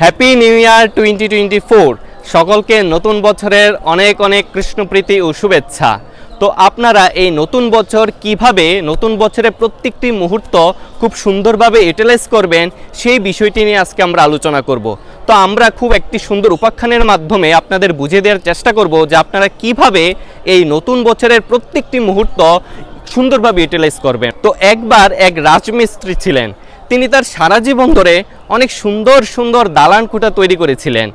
Happy new year twenty twenty four সকলকে নতুন বছরের অনেক অনেক কৃষ্ণপ্রীতি ও শুভেচ্ছা। তো আপনারা এই নতুন বছর কীভাবে নতুন বছরের প্রত্যেকটি মুহূর্ত খুব সুন্দরভাবে ইউটিলাইজ করবেন, সেই বিষয়টি নিয়ে আজকে আমরা আলোচনা করব। তো আমরা খুব একটি সুন্দর উপাখ্যানের মাধ্যমে আপনাদের বুঝিয়ে দেওয়ার চেষ্টা করব যে আপনারা কীভাবে এই নতুন বছরের প্রত্যেকটি মুহূর্ত সুন্দরভাবে ইউটিলাইজ করবেন। তো একবার এক রাজমিস্ত্রি ছিলেন তিনি তার সারা জীবন ধরে অনেক সুন্দর সুন্দর দালান কুটা তৈরি করেছিলেন।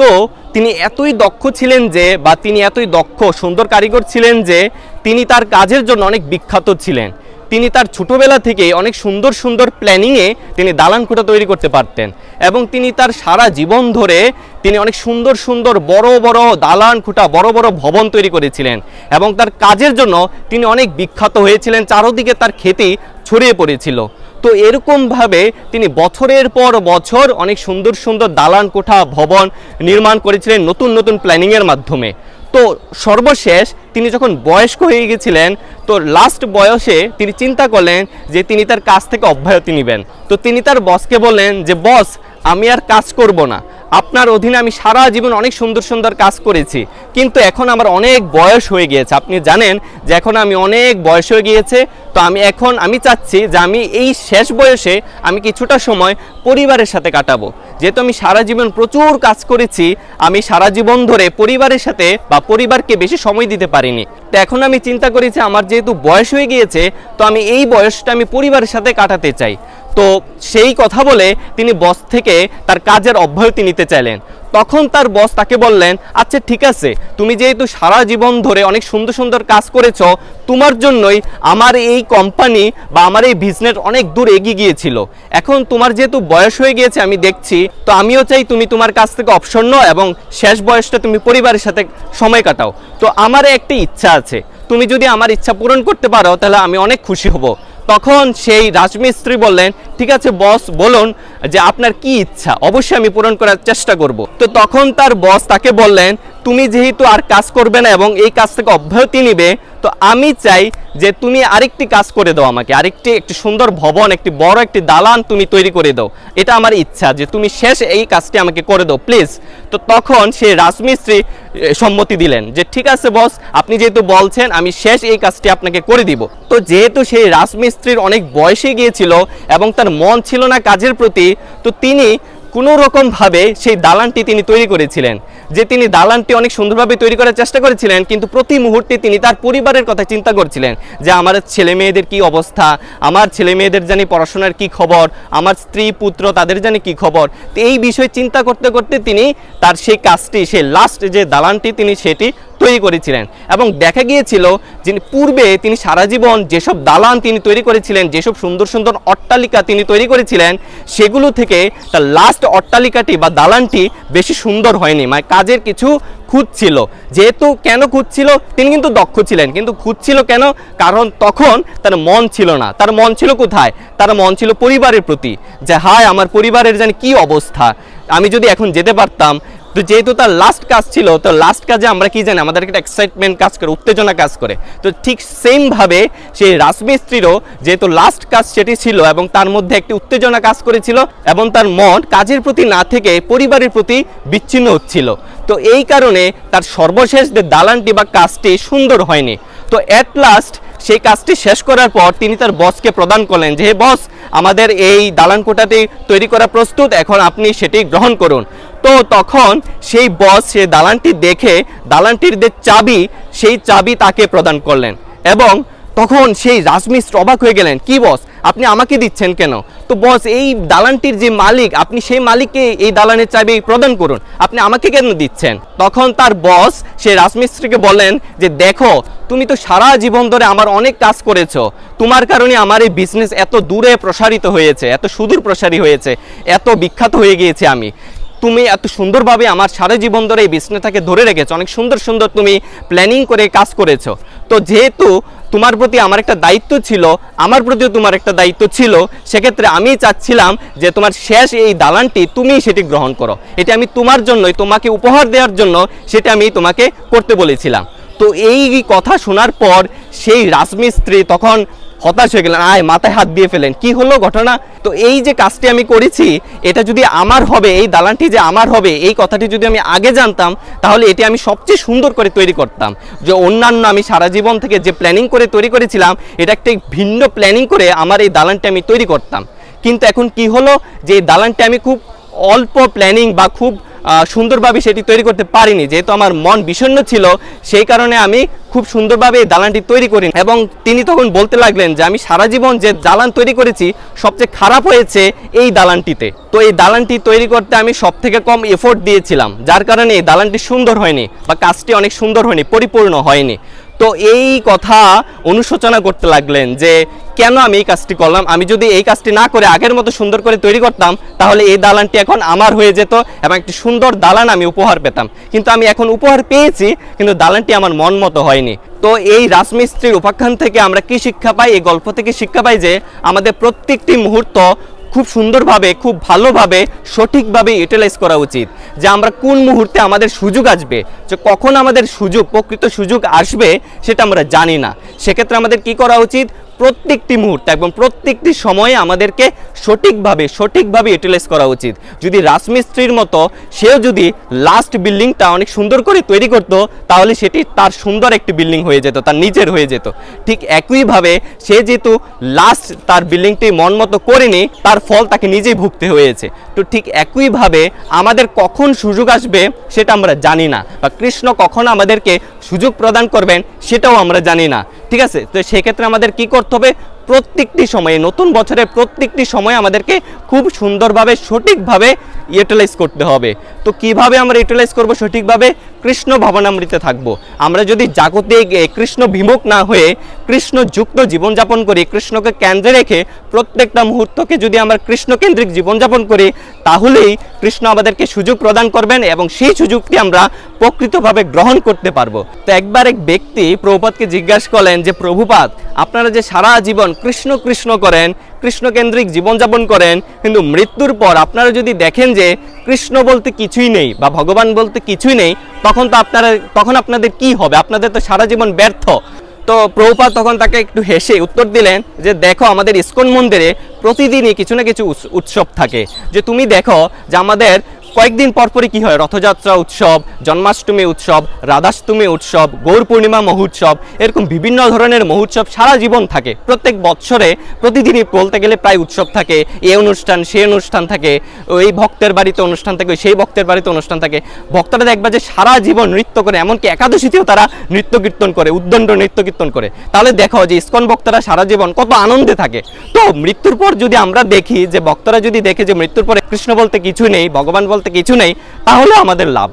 তো তিনি এতই দক্ষ ছিলেন যে বা তিনি এতই দক্ষ, সুন্দর কারিগর ছিলেন যে তিনি তার কাজের জন্য অনেক বিখ্যাত ছিলেন। তিনি তার ছোটোবেলা থেকেই অনেক সুন্দর সুন্দর প্ল্যানিংয়ে তিনি দালান কোঠা তৈরি করতে পারতেন এবং তিনি তার সারা জীবন ধরে তিনি অনেক সুন্দর সুন্দর বড় বড় দালান খুঁটা, বড় বড় ভবন তৈরি করেছিলেন এবং তার কাজের জন্য তিনি অনেক বিখ্যাত হয়েছিলেন। চারোদিকে তার খ্যাতি ছড়িয়ে পড়েছিল। তো এরকমভাবে তিনি বছরের পর বছর অনেক সুন্দর সুন্দর দালান কোঠা ভবন নির্মাণ করেছিলেন নতুন নতুন প্ল্যানিংয়ের মাধ্যমে। তো সর্বশেষ তিনি যখন বয়স্ক হয়ে গেছিলেন, তো লাস্ট বয়সে তিনি চিন্তা করলেন যে তিনি তার কাজ থেকে অব্যাহতি নেবেন। তো তিনি তার বসকে বললেন যে বস আমি আর কাজ করব না। আপনার অধীনে আমি সারা জীবন অনেক সুন্দর সুন্দর কাজ করেছি, কিন্তু এখন আমার অনেক বয়স হয়ে গিয়েছে। আপনি জানেন যে এখন আমি অনেক বয়স হয়ে গিয়েছে, তো আমি এখন আমি চাচ্ছি যে আমি এই শেষ বয়সে আমি কিছুটা সময় পরিবারের সাথে কাটাবো। যেহেতু আমি সারা জীবন প্রচুর কাজ করেছি, আমি সারা জীবন ধরে পরিবারের সাথে বা পরিবারকে বেশি সময় দিতে পারিনি। তো এখন আমি চিন্তা করেছি আমার যেহেতু বয়স হয়ে গিয়েছে, তো আমি এই বয়সটা আমি পরিবারের সাথে কাটাতে চাই। তো সেই কথা বলে তিনি বস থেকে তার কাজের অব্যাহতি নিতে চাইলেন। তখন তার বস তাকে বললেন আচ্ছা ঠিক আছে। তুমি যেহেতু সারা জীবন ধরে অনেক সুন্দর সুন্দর কাজ করেছ, তোমার জন্যই আমার এই কোম্পানি বা আমার এই বিজনেস অনেক দূর এগিয়ে গিয়েছিল। এখন তোমার যেহেতু বয়স হয়ে গিয়েছে, আমি দেখছি, তো আমিও চাই তুমি তোমার কাছ থেকে অপসর নাও এবং শেষ বয়সটা তুমি পরিবারের সাথে সময় কাটাও। তো আমার একটি ইচ্ছা আছে। তুমি যদি আমার ইচ্ছা পূরণ করতে পারো, তাহলে আমি অনেক খুশি হব। তখন সেই রাজমিস্ত্রি বললেন, ঠিক আছে বস, বলুন যে আপনার কি ইচ্ছা, অবশ্যই আমি পূরণ করার চেষ্টা করব। তো তখন তার বস তাকে বললেন, তুমি যেহেতু আর কাজ করবে না এবং এই কাজ থেকে অব্যাহতি নিবে তো আমি চাই যে তুমি আরেকটি কাজ করে দাও আমাকে, আরেকটি, একটি সুন্দর ভবন, একটি বড় একটি দালান তুমি তৈরি করে দাও। এটা আমার ইচ্ছা যে তুমি শেষ এই কাজটি আমাকে করে দাও, প্লিজ। তো তখন সেই রাজমিস্ত্রি সম্মতি দিলেন যে, ঠিক আছে বস, আপনি যেহেতু বলছেন, আমি শেষ এই কাজটি আপনাকে করে দিব। তো যেহেতু সেই রাজমিস্ত্রির অনেক বয়সে গিয়েছিল এবং তার মন ছিল না কাজের প্রতি, তো তিনি কোনো রকমভাবে সেই দালানটি তিনি তৈরি করেছিলেন। যে তিনি দালানটি অনেক সুন্দরভাবে তৈরি করার চেষ্টা করেছিলেন, কিন্তু প্রতি মুহূর্তে তিনি তার পরিবারের কথা চিন্তা করছিলেন যে, আমার ছেলে মেয়েদের কী অবস্থা? আমার ছেলে মেয়েদের জানি পড়াশোনার কি খবর? আমার স্ত্রী পুত্র তাদের জানি কি খবর? তো এই বিষয়ে চিন্তা করতে করতে তিনি তার সেই কাজটি, সেই লাস্ট যে দালানটি তিনি সেটি তৈরি করেছিলেন এবং দেখা গিয়েছিল যে পূর্বে তিনি সারা জীবন যেসব দালান তিনি তৈরি করেছিলেন, যেসব সুন্দর সুন্দর অট্টালিকা তিনি তৈরি করেছিলেন, সেগুলো থেকে তার লাস্ট অট্টালিকাটি বা দালানটি বেশি সুন্দর হয়নি। মানে কাজের কিছু খুঁজছিল যেহেতু কেন খুঁজছিল তিনি কিন্তু দক্ষ ছিলেন। কিন্তু খুঁজছিল কেন? কারণ তখন তার মন ছিল না। তার মন ছিল কোথায়? তার মন ছিল পরিবারের প্রতি। যে হায়, আমার পরিবারের যেন কি অবস্থা? আমি যদি এখন যেতে পারতাম তো যেহেতু তার লাস্ট কাজ ছিল, তো লাস্ট কাজে আমরা কি জানি আমাদের একটা এক্সাইটমেন্ট কাজ করে, উত্তেজনা কাজ করে। তো ঠিক সেমভাবে সেই রাজমিস্ত্রিরও যেহেতু লাস্ট কাজ সেটি ছিল এবং তার মধ্যে একটি উত্তেজনা কাজ করেছিল এবং তার মন কাজের প্রতি না থেকে পরিবারের প্রতি বিচ্ছিন্ন হচ্ছিল। তো এই কারণে তার সর্বশেষ যে দালানটি বা কাজটি সুন্দর হয়নি। তো অ্যাট লাস্ট সেই কাজটি শেষ করার পর তিনি তার বসকে প্রদান করলেন যে বস, আমাদের এই দালান কোটাটি তৈরি করা প্রস্তুত, এখন আপনি সেটি গ্রহণ করুন। তো তখন সেই বস সে দালানটি দেখে, দালানটির যে চাবি, সেই চাবি তাকে প্রদান করলেন এবং তখন সেই রাজমিস্ত্র অবাক হয়ে গেলেন, কি বস আপনি আমাকে দিচ্ছেন কেন? তো বস এই দালানটির যে মালিক, আপনি সেই মালিককে এই দালানের চাবি প্রদান করুন। আপনি আমাকে কেন দিচ্ছেন? তখন তার বস সে রাজমিস্ত্রিকে বলেন যে, দেখো, তুমি তো সারা জীবন ধরে আমার অনেক কাজ করেছ। তোমার কারণে আমার এই বিজনেস এত দূরে প্রসারিত হয়েছে, এত সুদূর প্রসারী হয়েছে, এত বিখ্যাত হয়ে গিয়েছে আমি। তুমি এত সুন্দরভাবে আমার সারা জীবন ধরে এই বিজনেসটাকে ধরে রেখেছো। অনেক সুন্দর সুন্দর তুমি প্ল্যানিং করে কাজ করেছ। তো যেহেতু তোমার প্রতি আমার একটা দায়িত্ব ছিল, আমার প্রতিও তোমার একটা দায়িত্ব ছিল, সেক্ষেত্রে আমি চাচ্ছিলাম যে তোমার শেষ এই দালানটি তুমি সেটি গ্রহণ করো। এটা আমি তোমার জন্যই, তোমাকে উপহার দেওয়ার জন্য সেটা আমি তোমাকে করতে বলেছিলাম। তো এই কথা শোনার পর সেই রাজমিস্ত্রি তখন হতাশ হয়ে গেলেন, আয়, মাথায় হাত দিয়ে ফেলেন। কি হলো ঘটনা? তো এই যে কাজটি আমি করেছি, এটা যদি আমার হবে, এই দালানটি যে আমার হবে, এই কথাটি যদি আমি আগে জানতাম, তাহলে এটি আমি সবচেয়ে সুন্দর করে তৈরি করতাম। যে অন্যান্য আমি সারা জীবন থেকে যে প্ল্যানিং করে তৈরি করেছিলাম, এটা একটা ভিন্ন প্ল্যানিং করে আমার এই দালানটি আমি তৈরি করতাম। কিন্তু এখন কি হলো? যে এই দালানটি আমি খুব অল্প প্ল্যানিং বা খুব সুন্দরভাবে সেটি তৈরি করতে পারিনি। যেহেতু আমার মন বিষণ্ন ছিল, সেই কারণে আমি খুব সুন্দরভাবে এই দালানটি তৈরি করি এবং তিনি তখন বলতে লাগলেন যে, আমি সারা জীবন যে দালান তৈরি করেছি, সবচেয়ে খারাপ হয়েছে এই দালানটিতে। তো এই দালানটি তৈরি করতে আমি সব থেকে কম এফোর্ট দিয়েছিলাম, যার কারণে এই দালানটি সুন্দর হয়নি বা কাজটি অনেক সুন্দর হয়নি, পরিপূর্ণ হয়নি। তো এই কথা অনুশোচনা করতে লাগলেন যে, কেন আমি এই কাজটি করলাম? আমি যদি এই কাজটি না করে আগের মতো সুন্দর করে তৈরি করতাম, তাহলে এই দালানটি এখন আমার হয়ে যেত এবং একটি সুন্দর দালান আমি উপহার পেতাম। কিন্তু আমি এখন উপহার পেয়েছি, কিন্তু দালানটি আমার মন মতো হয়নি। তো এই রাজমিস্ত্রির উপাখ্যান থেকে আমরা কি শিক্ষা পাই? এই গল্প থেকে শিক্ষা পাই যে, আমাদের প্রত্যেকটি মুহূর্ত খুব সুন্দরভাবে, খুব ভালোভাবে, সঠিকভাবে ইউটিলাইজ করা উচিত যে আমরা কোন মুহূর্তে আমাদের সুযোগ আসবে, যে কখন আমাদের সুযোগ, প্রকৃত সুযোগ আসবে সেটা আমরা জানি না। সেক্ষেত্রে আমাদের কি করা উচিত? প্রত্যেকটি মুহূর্তে এবং প্রত্যেকটি সময়ে আমাদেরকে সঠিকভাবে সঠিকভাবে ইউটিলাইজ করা উচিত। যদি রাজমিস্ত্রির মতো সেও যদি লাস্ট বিল্ডিংটা অনেক সুন্দর করে তৈরি করত, তাহলে সেটি তার সুন্দর একটি বিল্ডিং হয়ে যেত, তার নিজের হয়ে যেত। ঠিক একইভাবে সে যেহেতু লাস্ট তার বিল্ডিংটি মন মতো করেনি, তার ফল তাকে নিজেই ভুগতে হয়েছে। তো ঠিক একইভাবে আমাদের কখন সুযোগ আসবে, সেটা আমরা জানি না। বা কৃষ্ণ কখন আমাদেরকে সুযোগ প্রদান করবেন, সেটাও আমরা জানি না। ঠিক আছে? তো সেক্ষেত্রে আমাদের কি করতে হবে? প্রত্যেকটি সময়ে, নতুন বছরের প্রত্যেকটি সময়ে আমাদেরকে খুব সুন্দরভাবে, সঠিকভাবে ইউটিলাইজ করতে হবে। তো কীভাবে আমরা ইউটিলাইজ করব? সঠিকভাবে কৃষ্ণ ভাবনামৃতে থাকব। আমরা যদি জাগতিক কৃষ্ণ বিমুখ না হয়ে কৃষ্ণ যুক্ত জীবনযাপন করি, কৃষ্ণকে কেন্দ্রে রেখে প্রত্যেকটা মুহূর্তকে যদি আমরা কৃষ্ণকেন্দ্রিক জীবনযাপন করি, তাহলেই কৃষ্ণ আমাদেরকে সুযোগ প্রদান করবেন এবং সেই সুযোগটি আমরা প্রকৃতভাবে গ্রহণ করতে পারব। তো একবার এক ব্যক্তি প্রভুপাতকে জিজ্ঞাসা করলেন যে প্রভুপাত আপনারা যে সারা জীবন কৃষ্ণ কৃষ্ণ করেন কৃষ্ণকেন্দ্রিক জীবনযাপন করেন, কিন্তু মৃত্যুর পর আপনারা যদি দেখেন যে কৃষ্ণ বলতে কিছুই নেই বা ভগবান বলতে কিছুই নেই, তখন তো আপনারা, তখন আপনাদের কি হবে? আপনাদের তো সারা জীবন ব্যর্থ। তো প্রভুপাত তখন তাকে একটু হেসে উত্তর দিলেন যে, দেখো, আমাদের ইস্কন মন্দিরে প্রতিদিনই কিছু না কিছু উৎস- উৎসব থাকে। যে তুমি দেখো যে আমাদের কয়েকদিন পরপরই কি হয়? রথযাত্রা উৎসব, জন্মাষ্টমী উৎসব, রাধাষ্টমী উৎসব, গৌর পূর্ণিমা মহোৎসব, এরকম বিভিন্ন ধরনের মহোৎসব সারা জীবন থাকে। প্রত্যেক বছরে প্রতিদিনই বলতে গেলে প্রায় উৎসব থাকে। এই অনুষ্ঠান সেই অনুষ্ঠান থাকে, ওই ভক্তের বাড়িতে অনুষ্ঠান থাকে সেই ভক্তের বাড়িতে অনুষ্ঠান থাকে। ভক্তরা দেখবা যে সারা জীবন নৃত্য করে, এমনকি একাদশীতেও তারা নৃত্য কীর্তন করে, উদ্দণ্ড নৃত্য কীর্তন করে। তাহলে দেখো যে ইস্কন ভক্তরা সারা জীবন কত আনন্দে থাকে। তো মৃত্যুর পর যদি আমরা দেখি যে ভক্তরা যদি দেখে যে মৃত্যুর পরে কৃষ্ণ বলতে কিছু নেই, ভগবান বলতে কিছু নেই, তাহলে আমাদের লাভ।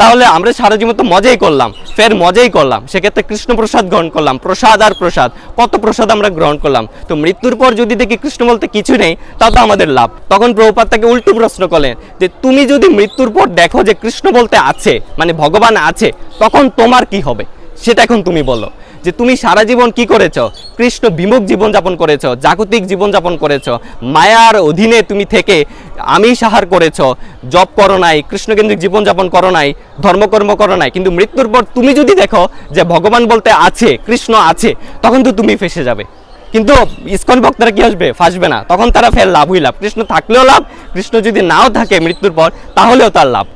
তাহলে আমরা সারা জীবন তো মজাই করলাম, ফের মজাই করলাম। সেক্ষেত্রে কৃষ্ণ প্রসাদ গ্রহণ করলাম, প্রসাদ আর প্রসাদ, কত প্রসাদ আমরা গ্রহণ করলাম। তো মৃত্যুর পর যদি দেখি কৃষ্ণ বলতে কিছু নেই তাও তো আমাদের লাভ। তখন প্রভুপাত তাকে উল্টো প্রশ্ন করলেন যে, তুমি যদি মৃত্যুর পর দেখো যে কৃষ্ণ বলতে আছে মানে ভগবান আছে, তখন তোমার কি হবে? সেটা এখন তুমি বলো। যে তুমি সারা জীবন কি করেছ? কৃষ্ণ বিমুখ জীবনযাপন করেছ, জাগতিক জীবনযাপন করেছ, মায়ার অধীনে তুমি থেকে আমি সাহার করেছ জব করো নাই, কৃষ্ণকেন্দ্রিক জীবনযাপন করো নাই, ধর্মকর্ম করো নাই, কিন্তু মৃত্যুর পর তুমি যদি দেখো যে ভগবান বলতে আছে, কৃষ্ণ আছে, তখন তো তুমি ফেসে যাবে। কিন্তু ইস্কন ভক্তরা কি আসবে? ফাঁসবে না। তখন তারা ফের লাভই লাভ। কৃষ্ণ থাকলেও লাভ, কৃষ্ণ যদি নাও থাকে মৃত্যুর পর, তাহলেও তার লাভ।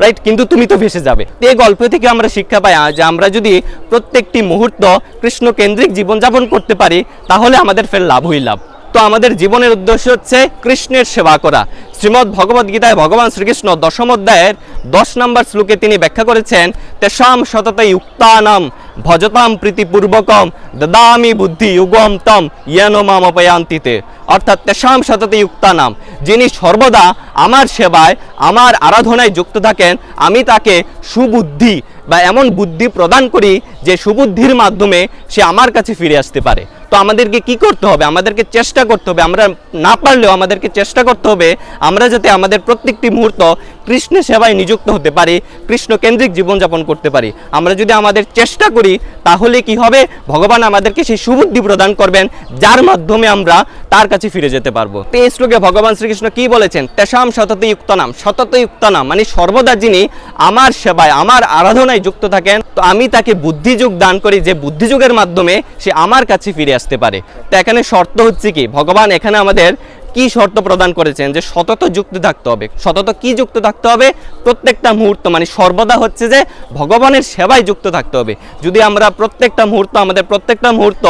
রাইট কিন্তু তুমি তো ভেসে যাবে। এই গল্প থেকে আমরা শিক্ষা পাই যে আমরা যদি প্রত্যেকটি মুহূর্ত কৃষ্ণ কেন্দ্রিক জীবনযাপন করতে পারি, তাহলে আমাদের ফের লাভই লাভ। তো আমাদের জীবনের উদ্দেশ্য হচ্ছে কৃষ্ণের সেবা করা। শ্রীমদ্ ভগবদ গীতায় ভগবান শ্রীকৃষ্ণ দশম অধ্যায়ের দশ নম্বর শ্লোকে তিনি ব্যাখ্যা করেছেন তেসাম শততাই উক্তানাম ভজতাম প্রীতিপূর্বকম, দদামি বুদ্ধি যুগম তম, ইয়েন মাম অপয়ান্তিতে। অর্থাৎ তেষাম সততে নাম, যিনি সর্বদা আমার সেবায়, আমার আরাধনায় যুক্ত থাকেন, আমি তাকে সুবুদ্ধি বা এমন বুদ্ধি প্রদান করি যে সুবুদ্ধির মাধ্যমে সে আমার কাছে ফিরে আসতে পারে। তো আমাদেরকে কি করতে হবে? আমাদেরকে চেষ্টা করতে হবে। আমরা না পারলেও আমাদেরকে চেষ্টা করতে হবে। আমরা যাতে আমাদের প্রত্যেকটি মুহূর্ত কৃষ্ণ সেবায় নিযুক্ত হতে পারি, কৃষ্ণ কেন্দ্রিক জীবনযাপন করতে পারি। আমরা যদি আমাদের চেষ্টা করি, তাহলে কি হবে? ভগবান আমাদেরকে সেই সুবুদ্ধি প্রদান করবেন, যার মাধ্যমে আমরা তার কাছে ফিরে যেতে পারব। তো এই শ্লোকে ভগবান শ্রীকৃষ্ণ কি বলেছেন? তেষাম সততে নাম সততে নাম মানে সর্বদা যিনি আমার সেবায়, আমার আরাধনায় যুক্ত থাকেন, তো আমি তাকে বুদ্ধিযুগ দান করি, যে বুদ্ধিযুগের মাধ্যমে সে আমার কাছে ফিরে আসতে পারে। তো এখানে শর্ত হচ্ছে কি? ভগবান এখানে আমাদের কি শর্ত প্রদান করেছেন? যে সতত যুক্ত থাকতে হবে। সতত কি যুক্ত থাকতে হবে? প্রত্যেকটা মুহূর্ত মানে সর্বদা হচ্ছে যে ভগবানের সেবায় যুক্ত থাকতে হবে। যদি আমরা প্রত্যেকটা মুহূর্ত, আমাদের প্রত্যেকটা মুহূর্ত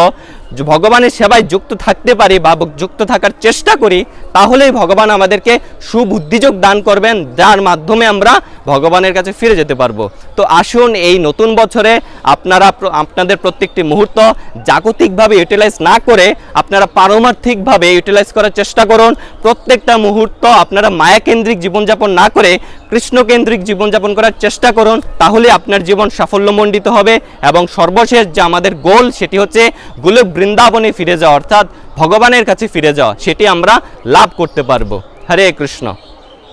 ভগবানের সেবায় যুক্ত থাকতে পারি বা যুক্ত থাকার চেষ্টা করি, তাহলেই ভগবান আমাদেরকে সুবুদ্ধিযোগ দান করবেন, যার মাধ্যমে আমরা ভগবানের কাছে ফিরে যেতে পারব। তো আসুন এই নতুন বছরে আপনারা আপনাদের প্রত্যেকটি মুহূর্ত জাগতিকভাবে ইউটিলাইজ না করে আপনারা পারমার্থিকভাবে ইউটিলাইজ করার চেষ্টা করুন। প্রত্যেকটা মুহূর্ত আপনারা মায়াকেন্দ্রিক জীবনযাপন না করে কৃষ্ণকেন্দ্রিক জীবনযাপন করার চেষ্টা করুন, তাহলে আপনার জীবন সাফল্যমণ্ডিত হবে এবং সর্বশেষ যে আমাদের গোল সেটি হচ্ছে গোলক বৃন্দাবনে ফিরে যাওয়া, অর্থাৎ ভগবানের কাছে ফিরে যাওয়া, সেটি আমরা লাভ করতে পারব। হরে কৃষ্ণ।